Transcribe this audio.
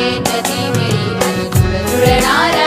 रे नदी मेरी तुड़ तुड़ना